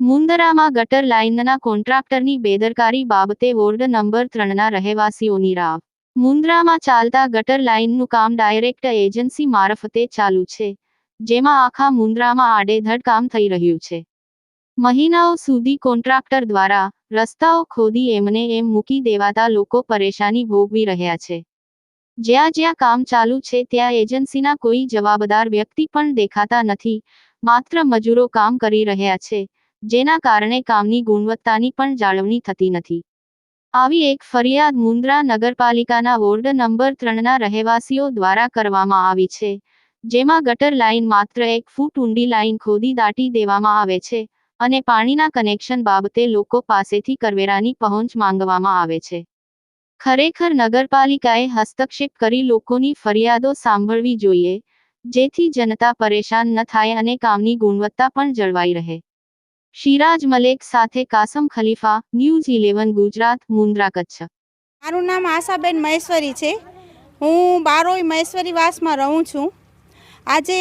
મુંદરામાં ગટર લાઇનના કોન્ટ્રાક્ટરની બેદરકારી બાબતે વોર્ડ નંબર ત્રણના રહેવાસીઓની રાવ. મુંદરામાં ચાલતા ગટર લાઇનનું કામ ડાયરેક્ટ એજન્સી મારફતે ચાલુ છે, જેમાં આખા મુંદ્રામાં આડેધડ કામ થઈ રહ્યું છે. મહિનાઓ સુધી કોન્ટ્રાક્ટર દ્વારા રસ્તાઓ ખોદી એમને એમ મૂકી દેવાતા લોકો પરેશાની ભોગવી રહ્યા છે. જ્યાં જ્યાં કામ ચાલુ છે ત્યાં એજન્સીના કોઈ જવાબદાર વ્યક્તિ પણ દેખાતા નથી, માત્ર મજૂરો કામ કરી રહ્યા છે, જેના કારણે કામની ગુણવત્તાની પણ જાળવણી થતી નથી. આવી એક ફરિયાદ મુન્દ્રા નગરપાલિકાના વોર્ડ નંબર ત્રણના રહેવાસીઓ દ્વારા કરવામાં આવી છે, જેમાં ગટર લાઇન માત્ર એક ફૂટ ઊંડી લાઇન ખોદી દાટી દેવામાં આવે છે અને પાણીના કનેક્શન બાબતે લોકો પાસેથી કરવેરાની પહોંચ માંગવામાં આવે છે. ખરેખર નગરપાલિકાએ હસ્તક્ષેપ કરી લોકોની ફરિયાદો સાંભળવી જોઈએ, જેથી જનતા પરેશાન ન થાય અને કામની ગુણવત્તા પણ જળવાઈ રહે. શિરાજ મલેક સાથે કાસમ ખલીફા, ન્યૂઝ ઇલેવન, ગુજરાત, મુન્દ્રા કચ્છ. મારું નામ આશાબેન મહેશ્વરી છે. હું બારોઈ મહેશ્વરી વાસમાં રહું છું. આજે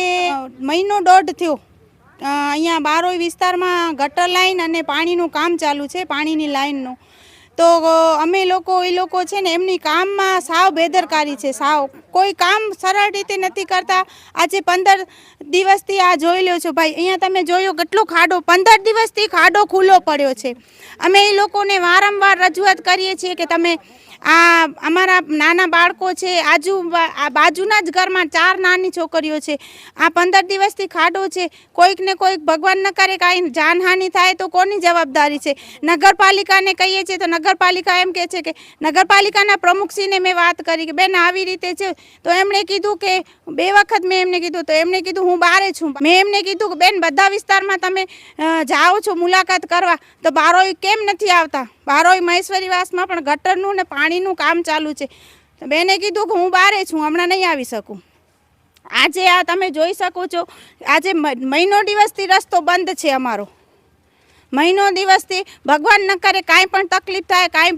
મહિનો દોઢ થયો. અહીંયા બારોઈ વિસ્તારમાં ગટર લાઈન અને પાણીનું કામ ચાલુ છે, પાણીની લાઈનનું. તો અમે લોકો, એ લોકો છે ને, એમની કામમાં સાવ બેદરકારી છે, સાવ. કોઈ કામ સરળ રીતે નથી કરતા. આજે પંદર દિવસથી આ જોઈ લ્યો છો ભાઈ, અહીંયા તમે જોયો કેટલો ખાડો, પંદર દિવસથી ખાડો ખુલ્લો પડ્યો છે. અમે એ લોકોને વારંવાર રજૂઆત કરીએ છીએ કે તમે આ અમારા નાના બાળકો છે, આજુ બાજુના જ ઘરમાં ચાર નાની છોકરીઓ છે. આ પંદર દિવસથી ખાડો છે. કોઈક ને કોઈક ભગવાન ન કરે, કાંઈ જાનહાનિ થાય તો કોની જવાબદારી છે? નગરપાલિકાને કહીએ છીએ તો નગરપાલિકા એમ કહે છે કે નગરપાલિકાના પ્રમુખશ્રીને મેં વાત કરી કે બેન આવી રીતે છે. તો એમણે કીધું કે બે વખત મેં એમને કીધું, તો એમણે કીધું હું બારે છું. મેં એમને કીધું કે બેન બધા વિસ્તારમાં તમે જાઓ છો મુલાકાત કરવા. તો બારોઈ કેમ નથી આવતા? બારોઈ મહેશ્વરીવાસમાં પણ ગટરનું ને પાણીનું કામ ચાલુ છે. બેને કીધું કે હું બારે છું, હમણાં નહીં આવી શકું. આજે આ તમે જોઈ શકો છો, આજે મહિનો દિવસથી રસ્તો બંધ છે અમારો. મહિનો દિવસથી ભગવાન ન કરે, કાંઈ પણ તકલીફ થાય, કાંઈ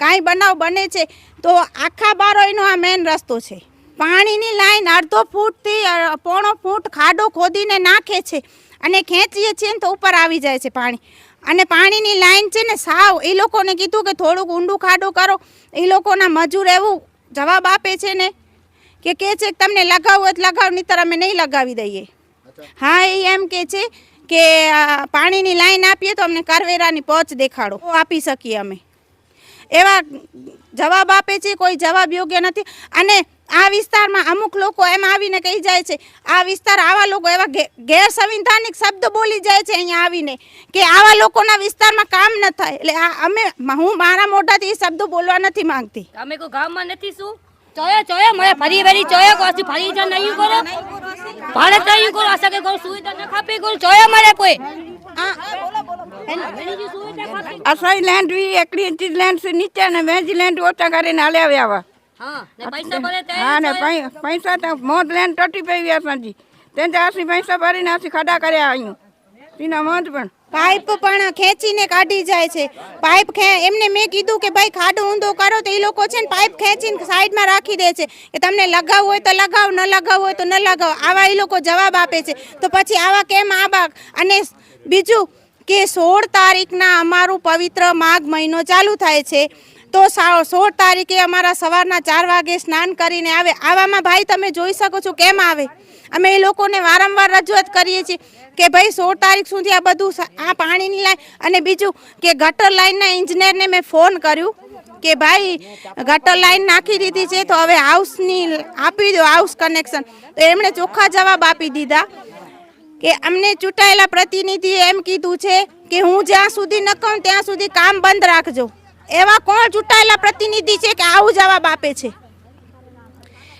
કાંઈ બનાવ બને છે, તો આખા બારોઈનો આ મેઇન રસ્તો છે. પાણીની લાઈન અડધો ફૂટથી પોણો ફૂટ ખાડો ખોદીને નાખે છે. અને ખેંચીએ છીએ ને તો ઉપર આવી જાય છે પાણી. અને પાણીની લાઈન છે ને સાવ એ લોકોને કીધું કે થોડુંક ઊંડું ખાડું કરો. એ લોકોના મજૂર એવું જવાબ આપે છે ને કે કહે છે કે તમને લગાવવું હોય લગાવ નહીંતર અમે નહીં લગાવી દઈએ. હા એ એમ કે છે કે પાણીની લાઈન આપીએ તો અમને કરવેરાની પહોંચ દેખાડો. આપી શકીએ અમે. એવા જવાબ આપે છે કોઈ જવાબ યોગ્ય નથી. અને આ વિસ્તારમાં અમુક લોકો એમ આવીને કહી જાય છે આ વિસ્તાર આવા લોકો એવા ગેરસંવિધાનિક શબ્દ બોલી જાય છે અહીંયા આવીને કે આવા લોકોના વિસ્તારમાં કામ ન થાય. એટલે આ અમે હું મારા મોઢાથી એ શબ્દો બોલવા નથી માંગતી. અમે કોઈ ગામમાં નથી શું? ચોયો ચોયો મને ફરી ફરી ચોયો કોસી ફરી જ નહીં કરો. ભારત નહીં કરો અસાકે કોઈ સુવિધા ન ખાપી કોઈ ચોયો મળે કોઈ. અસાઈ લેન્ડ વી એકડી ઇંચી લેન્ડ નીચે ને વેજી લેન્ડ ઓછા કરીને હાલે આવ્યા આવા હા ને પૈસા હા ને પૈસા તો મોત લેન્ડ ટટી પઈ સાંજી. તેને આસી પૈસા ભરીને આસી ખાડા કર્યા અહીં પીના મોત પણ. પાઇપ પણ ખેંચીને કાઢી જાય છે. પાઇપ ખે એમને મેં કીધું કે ભાઈ ખાડો ઊંધો કરો તો એ લોકો છે ને પાઇપ ખેંચીને સાઈડમાં રાખી દે છે. કે તમને લગાવવું હોય તો લગાવ ન લગાવવું હોય તો ન લગાવ. આવા એ લોકો જવાબ આપે છે. તો પછી આવા કેમ આ બાગ? અને બીજું કે સોળ તારીખના અમારું પવિત્ર માઘ મહિનો ચાલુ થાય છે. તો સોળ તારીખે અમારા સવારના ચાર વાગે સ્નાન કરીને આવે. આવામાં ભાઈ તમે જોઈ શકો છો કેમ આવે? અમે એ લોકોને વારંવાર રજૂઆત કરીએ છીએ કે ભાઈ સોળ તારીખ સુધી આ બધું આ પાણીની લાઈન અને બીજું કે ગટર લાઈનના ઇન્જિનિયરને મેં ફોન કર્યું કે ભાઈ ગટર લાઈન નાખી દીધી છે તો હવે હાઉસની આપી દો હાઉસ કનેક્શન તો એમણે ચોખ્ખા જવાબ આપી દીધા કે અમને ચૂંટાયેલા પ્રતિનિધિએ એમ કીધું છે કે હું જ્યાં સુધી ન કહું ત્યાં સુધી કામ બંધ રાખજો. એવા કોણ ચૂંટાયેલા પ્રતિનિધિ છે કે આવું જવાબ આપે છે?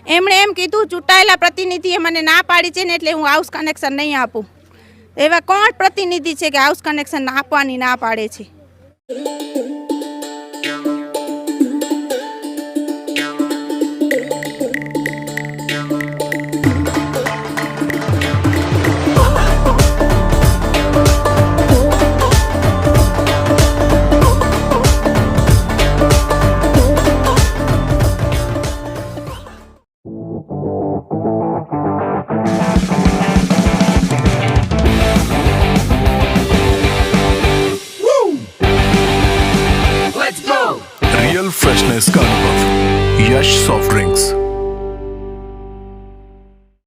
એમણે એમ કીધું, ચૂંટાયેલા પ્રતિનિધિએ મને ના પાડી છે ને એટલે હું હાઉસ કનેક્શન નહીં આપું. એવા કોણ પ્રતિનિધિ છે કે હાઉસ કનેક્શન આપવાની ના પાડે છે? નેશનલ કાર્નિવલ યશ સોફ્ટ ડ્રિંક્સ